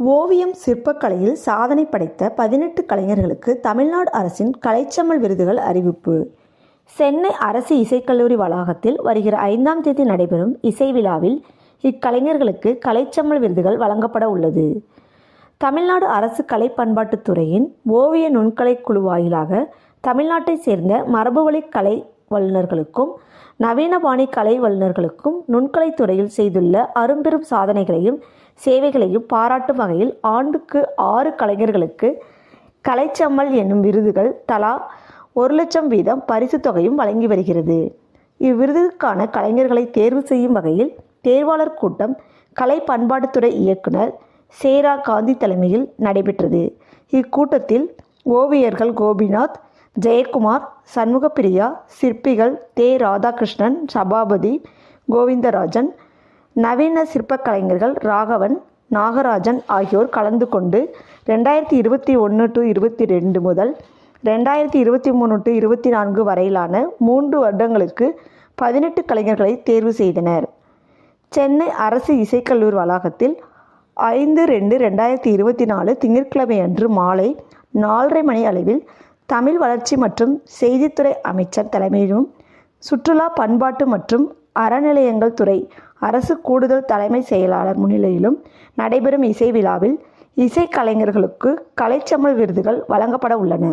ஓவியம் சிற்பக்கலையில் சாதனை படைத்த பதினெட்டு கலைஞர்களுக்கு தமிழ்நாடு அரசின் கலைச்சம்மல் விருதுகள் அறிவிப்பு. சென்னை அரசு இசைக்கல்லூரி வளாகத்தில் வருகிற ஐந்தாம் தேதி நடைபெறும் இசை விழாவில் இக்கலைஞர்களுக்கு கலைச்சமல் விருதுகள் வழங்கப்பட உள்ளது. தமிழ்நாடு அரசு கலை பண்பாட்டுத்துறையின் ஓவிய நுண்கலை குழு வாயிலாக தமிழ்நாட்டைச் சேர்ந்த மரபுவழி கலை வல்லுநர்களுக்கும் நவீன பாணி கலை வல்லுநர்களுக்கும் நுண்கலைத்துறையில் செய்துள்ள அரும்பெரும் சாதனைகளையும் சேவைகளையும் பாராட்டும் வகையில் ஆண்டுக்கு ஆறு கலைஞர்களுக்கு கலைச்சம்மல் என்னும் விருதுகள் தலா ஒரு லட்சம் வீதம் பரிசுத் தொகையும் வழங்கி வருகிறது. இவ்விருதுக்கான கலைஞர்களை தேர்வு செய்யும் வகையில் தேர்வாளர் கூட்டம் கலை பண்பாட்டுத்துறை இயக்குனர் சேரா காந்தி தலைமையில் நடைபெற்றது. இக்கூட்டத்தில் ஓவியர்கள் கோபிநாத் ஜெயக்குமார் சண்முகப்பிரியா சிற்பிகள் தே. ராதாகிருஷ்ணன் சபாபதி கோவிந்தராஜன் நவீன சிற்பக் கலைஞர்கள் ராகவன் நாகராஜன் ஆகியோர் கலந்து கொண்டு ரெண்டாயிரத்தி இருபத்தி ஒன்று டு இருபத்தி ரெண்டு முதல் ரெண்டாயிரத்தி இருபத்தி மூணு டு இருபத்தி நான்கு வரையிலான மூன்று வருடங்களுக்கு பதினெட்டு கலைஞர்களை தேர்வு செய்தனர். சென்னை அரசு இசைக்கல்லூரி வளாகத்தில் ஐந்து ரெண்டு ரெண்டாயிரத்தி இருபத்தி நாலு திங்கட்கிழமை அன்று மாலை நாலரை மணி அளவில் தமிழ் வளர்ச்சி மற்றும் செய்தித்துறை அமைச்சர் தலைமையிலும் சுற்றுலா பண்பாட்டு மற்றும் அறநிலையங்கள் துறை அரசு கூடுதல் தலைமை செயலாளர் முன்னிலையிலும் நடைபெறும் இசை விழாவில் இசைக்கலைஞர்களுக்கு கலைச்சமல் விருதுகள் வழங்கப்பட உள்ளன.